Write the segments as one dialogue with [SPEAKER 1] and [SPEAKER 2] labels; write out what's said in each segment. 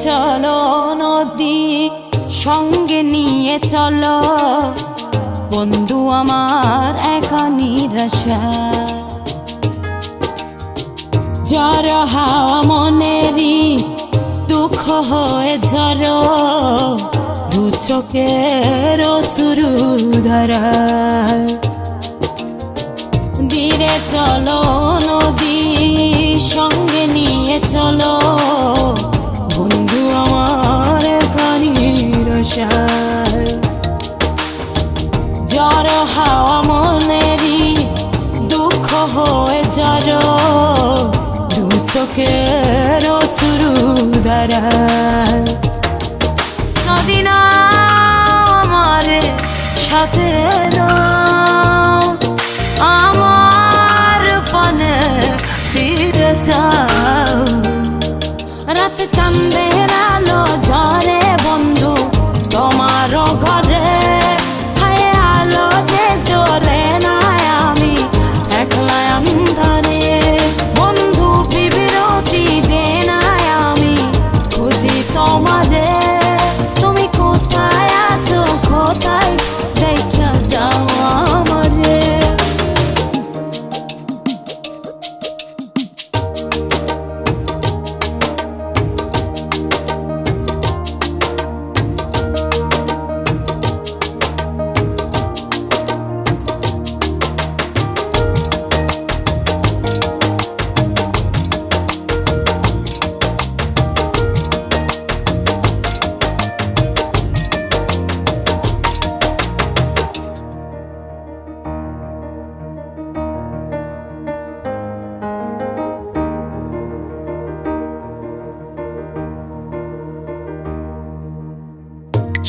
[SPEAKER 1] চলো নদী সঙ্গে নিয়ে চলো। বন্ধু আমার একা নিরাশা। জ্বর হাওয়া মনেরই দুঃখ হয়ে ঝর। দু চোখের শুরু ধরা ধীরে। হাওয়া মনেরই দুঃখ হয়ে যার দু চোখের শুরু দ্বারা।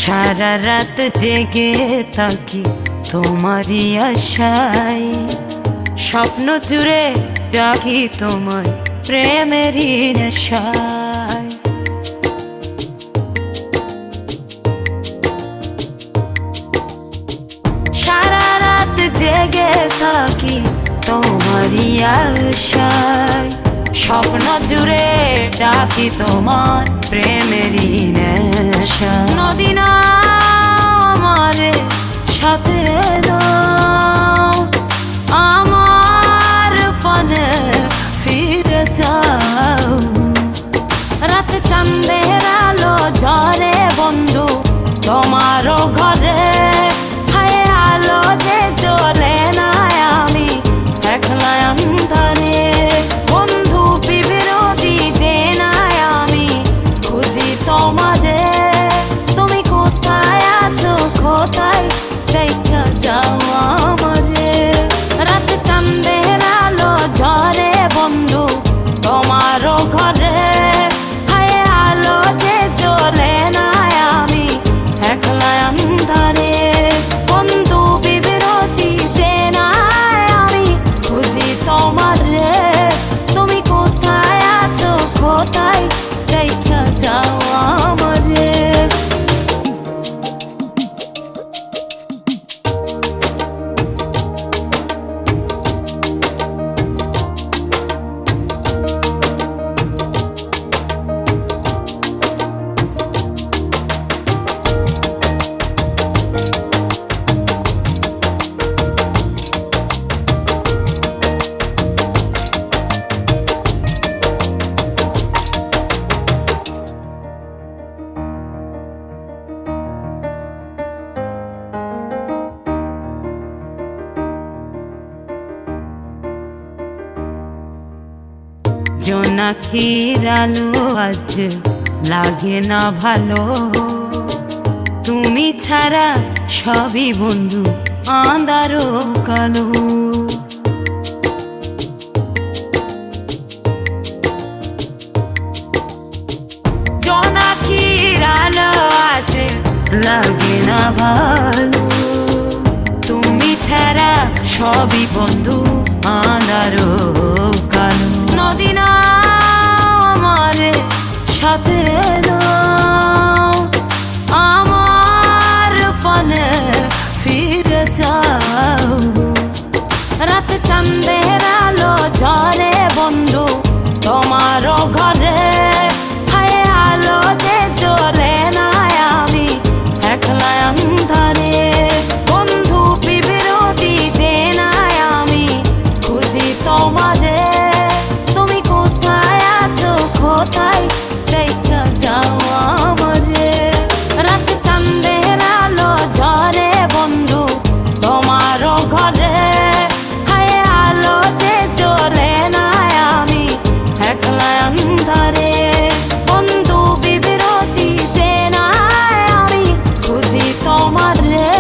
[SPEAKER 1] সারা রাত জেগে থাকি তোমারই আশায়। স্বপ্ন জুড়ে ডাকি তোমায় প্রেমেরই নেশায়। সারা রাত জেগে থাকি তোমারই আশায়। স্বপ্ন জুড়ে ডাকি তোমার প্রেমেরই নদী না আমার সাথে নাও জোনাকির আলো আজ লাগে না ভালো। তুমি ছাড়া সবই বন্ধু আন্দারো কালো। লাগে না ভালো। তুমি ছাড়া সবই বন্ধু আন্দারো ማድረግ